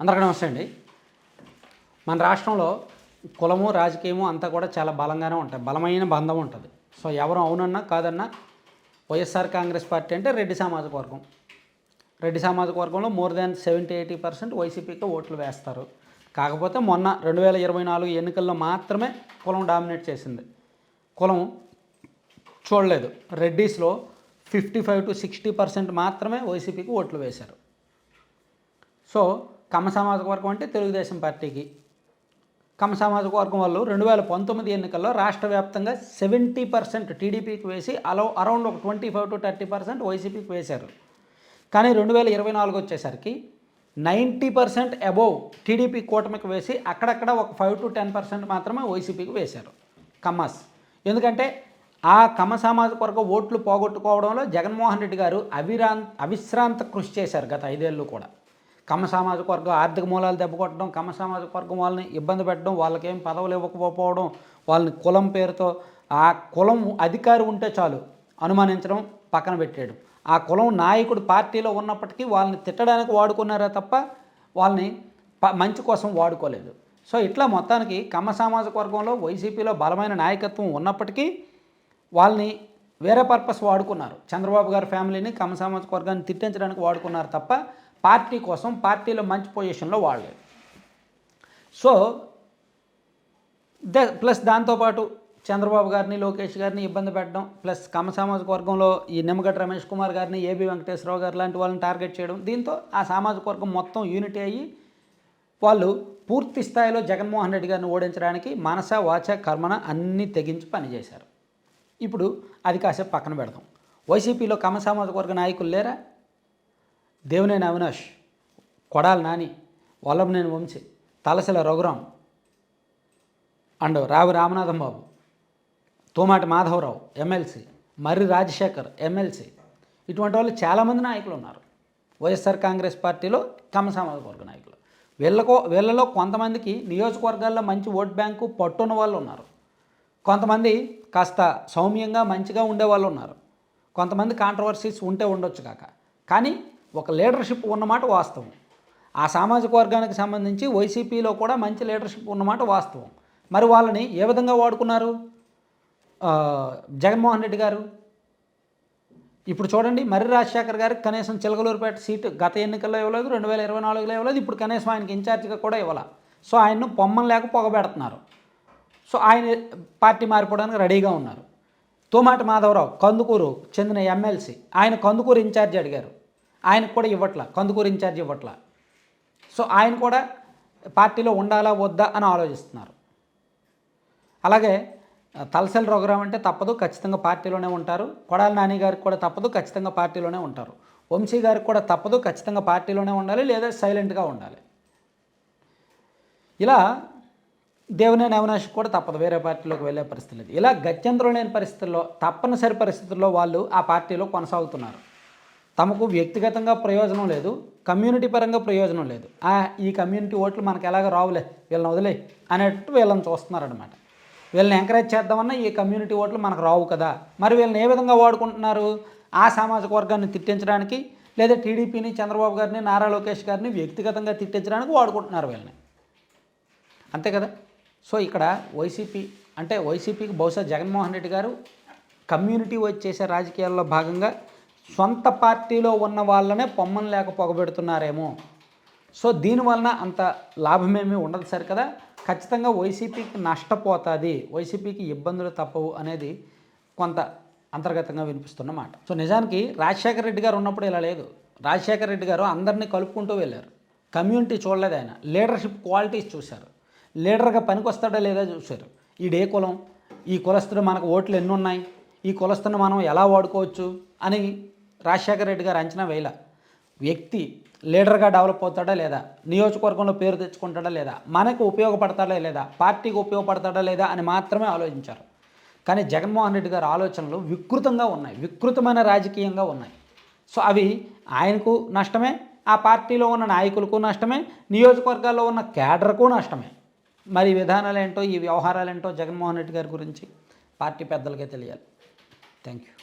అందరికీ నమస్తే అండి. మన రాష్ట్రంలో కులము రాజకీయము అంతా కూడా చాలా బలంగానే ఉంటాయి బలమైన బంధం ఉంటుంది. సో ఎవరు అవునన్నా కాదన్నా వైఎస్ఆర్ కాంగ్రెస్ పార్టీ అంటే రెడ్డి సామాజిక వర్గం. రెడ్డి సామాజిక వర్గంలో more than seventy eighty percent వైసీపీకి ఓట్లు వేస్తారు. కాకపోతే మొన్న రెండు వేల ఇరవై నాలుగు ఎన్నికల్లో మాత్రమే కులం డామినేట్ చేసింది. కులం చూడలేదు. రెడ్డీస్లో fifty five to sixty percent మాత్రమే వైసీపీకి ఓట్లు వేశారు. సో కమ్మ సామాజిక వర్గం అంటే తెలుగుదేశం పార్టీకి. కమ్మ సామాజిక వర్గం వాళ్ళు రెండు వేల పంతొమ్మిది ఎన్నికల్లో రాష్ట్ర వ్యాప్తంగా సెవెంటీ పర్సెంట్ టీడీపీకి వేసి అలో అరౌండ్ ఒక twenty five to thirty percent వైసీపీకి వేశారు. కానీ రెండు వేల ఇరవై నాలుగు వచ్చేసరికి నైంటీ పర్సెంట్ అబోవ్ టీడీపీ కూటమికి వేసి అక్కడక్కడ ఒక ఫైవ్ టు టెన్ పర్సెంట్ మాత్రమే వైసీపీకి వేశారు. కమ్మస్ ఎందుకంటే ఆ కమ్మ సామాజిక వర్గ ఓట్లు పోగొట్టుకోవడంలో జగన్మోహన్ రెడ్డి గారు అవిరాం అవిశ్రాంత కృషి చేశారు గత ఐదేళ్ళు కూడా. కమ్మ సామాజిక వర్గం ఆర్థిక మూలాలు దెబ్బకొట్టడం కమ్మ సామాజిక వర్గం వాళ్ళని ఇబ్బంది పెట్టడం వాళ్ళకేం పదవులు ఇవ్వకపోవడం వాళ్ళని కులం పేరుతో ఆ కులం అధికారి ఉంటే చాలు అనుమానించడం పక్కన పెట్టేయడం. ఆ కులం నాయకుడు పార్టీలో ఉన్నప్పటికీ వాళ్ళని తిట్టడానికి వాడుకున్నారే తప్ప వాళ్ళని ప మంచి కోసం వాడుకోలేదు. సో ఇట్లా మొత్తానికి కమ్మ సామాజిక వర్గంలో వైసీపీలో బలమైన నాయకత్వం ఉన్నప్పటికీ వాళ్ళని వేరే పర్పస్ వాడుకున్నారు. చంద్రబాబు గారి ఫ్యామిలీని కమ్మ సామాజిక వర్గాన్ని తిట్టించడానికి వాడుకున్నారు తప్ప పార్టీ కోసం పార్టీలో మంచి పొజిషన్లో వాళ్ళు. సో ద ప్లస్ దాంతోపాటు చంద్రబాబు గారిని లోకేష్ గారిని ఇబ్బంది పెట్టడం ప్లస్ కమ సామాజిక వర్గంలో ఈ నిమ్మగడ్డ రమేష్ కుమార్ గారిని ఏబి వెంకటేశ్వరరావు గారు లాంటి వాళ్ళని టార్గెట్ చేయడం దీంతో ఆ సామాజిక వర్గం మొత్తం యూనిటీ అయ్యి వాళ్ళు పూర్తి స్థాయిలో జగన్మోహన్ రెడ్డి గారిని ఓడించడానికి మనస వాచ కర్మన అన్నీ తెగించి పనిచేశారు. ఇప్పుడు అది కాసేపు పక్కన పెడదాం. వైసీపీలో కమ సామాజిక వర్గ నాయకులు లేరా? Devineni Avinash Kodali Nani Vallabhaneni Vamsi Talasala Raghuram and Ravi Ramanatham Babu Thomati Madhavarao MLC Marri Rajasekhar MLC ఇటువంటి వాళ్ళు చాలామంది నాయకులు ఉన్నారు. వైఎస్ఆర్ కాంగ్రెస్ పార్టీలో కమ్మ సామాజిక వర్గ నాయకులు. వీళ్ళకో వీళ్ళలో కొంతమందికి నియోజకవర్గాల్లో మంచి ఓట్ బ్యాంకు పట్టున్న వాళ్ళు ఉన్నారు. కొంతమంది కాస్త సౌమ్యంగా మంచిగా ఉండే వాళ్ళు ఉన్నారు. కొంతమంది కాంట్రవర్సీస్ ఉంటే ఉండొచ్చు కాక. కానీ ఒక లీడర్షిప్ ఉన్నమాట వాస్తవం. ఆ సామాజిక వర్గానికి సంబంధించి వైసీపీలో కూడా మంచి లీడర్షిప్ ఉన్నమాట వాస్తవం. మరి వాళ్ళని ఏ విధంగా వాడుకున్నారు? జగన్మోహన్ రెడ్డి గారు? ఇప్పుడు చూడండి మర్రి రాజశేఖర్ గారికి కనీసం చిలకలూరుపేట సీటు గత ఎన్నికల్లో ఇవ్వలేదు రెండు వేల ఇరవై నాలుగులో ఇవ్వలేదు ఇప్పుడు కనీసం ఆయనకి ఇన్ఛార్జిగా కూడా ఇవ్వాల. సో ఆయన్ను పొమ్మం లేక పొగబెడుతున్నారు. సో ఆయన పార్టీ మారిపోవడానికి రెడీగా ఉన్నారు. తోమాటి మాధవరావు కందుకూరు చెందిన ఎమ్మెల్సీ ఆయన కందుకూరు ఇన్ఛార్జి అడిగారు. ఆయనకు కూడా ఇవ్వట్ల కందుకూరు ఇన్ఛార్జ్ ఇవ్వట్ల. సో ఆయన కూడా పార్టీలో ఉండాలా వద్దా అని ఆలోచిస్తున్నారు. అలాగే తలసల్ తలసరి రఘురామ్ అంటే తప్పదు ఖచ్చితంగా పార్టీలోనే ఉంటారు. కొడాల నాని గారికి కూడా తప్పదు ఖచ్చితంగా పార్టీలోనే ఉంటారు. వంశీ గారికి కూడా తప్పదు ఖచ్చితంగా పార్టీలోనే ఉండాలి లేదా సైలెంట్గా ఉండాలి. ఇలా దేవినేని అవినాష్ కూడా తప్పదు వేరే పార్టీలోకి వెళ్ళే పరిస్థితి లేదు. ఇలా గత్యంతరం లేని పరిస్థితుల్లో తప్పనిసరి పరిస్థితుల్లో వాళ్ళు ఆ పార్టీలో కొనసాగుతున్నారు. తమకు వ్యక్తిగతంగా ప్రయోజనం లేదు కమ్యూనిటీ పరంగా ప్రయోజనం లేదు. ఆ, ఈ కమ్యూనిటీ ఓట్లు మనకు ఎలాగ రావులే వీళ్ళని వదిలే అనేట్టు వీళ్ళని చూస్తున్నారనమాట వీళ్ళని ఎంకరేజ్ చేద్దామన్నా ఈ కమ్యూనిటీ ఓట్లు మనకు రావు కదా. మరి వీళ్ళని ఏ విధంగా వాడుకుంటున్నారు? ఆ సామాజిక వర్గాన్ని తిట్టించడానికి లేదా టీడీపీని చంద్రబాబు గారిని నారా లోకేష్ గారిని వ్యక్తిగతంగా తిట్టించడానికి వాడుకుంటున్నారు వీళ్ళని. అంతే కదా? సో ఇక్కడ వైసీపీ అంటే వైసీపీకి బహుశా జగన్మోహన్ రెడ్డి గారు కమ్యూనిటీ వచ్చేసే రాజకీయాల్లో భాగంగా సొంత పార్టీలో ఉన్న వాళ్ళనే పొమ్మని లేక పొగబెడుతున్నారేమో. సో దీనివలన అంత లాభమేమీ ఉండదు సరి కదా. ఖచ్చితంగా వైసీపీకి నష్టపోతుంది వైసీపీకి ఇబ్బందులు తప్పవు అనేది కొంత అంతర్గతంగా వినిపిస్తున్న మాట. సో నిజానికి రాజశేఖర రెడ్డి గారు ఉన్నప్పుడు ఇలా లేదు. రాజశేఖర రెడ్డి గారు అందరినీ కలుపుకుంటూ వెళ్ళారు. కమ్యూనిటీ చూడలేదు ఆయన. లీడర్షిప్ క్వాలిటీస్ చూశారు. లీడర్గా పనికొస్తాడా లేదా చూశారు. ఈడే కులం ఈ కులస్తుడు మనకు ఓట్లు ఎన్ని ఉన్నాయి? ఈ కులస్తుని మనం ఎలా వాడుకోవచ్చు? అని రాజశేఖర రెడ్డి గారు అంచనా వేయలే. వ్యక్తి లీడర్గా డెవలప్ అవుతాడా లేదా? నియోజకవర్గంలో పేరు తెచ్చుకుంటాడా లేదా? మనకు ఉపయోగపడతాడా లేదా? పార్టీకి ఉపయోగపడతాడా లేదా అని మాత్రమే ఆలోచించారు. కానీ జగన్మోహన్ రెడ్డి గారి ఆలోచనలు వికృతంగా ఉన్నాయి. వికృతమైన రాజకీయంగా ఉన్నాయి. సో అవి ఆయనకు నష్టమే ఆ పార్టీలో ఉన్న నాయకులకు నష్టమే నియోజకవర్గాల్లో ఉన్న క్యాడర్కు నష్టమే. మరి విధానాలు ఏంటో ఈ వ్యవహారాలు ఏంటో జగన్మోహన్ రెడ్డి గారి గురించి పార్టీ పెద్దలకే తెలియాలి. Thank you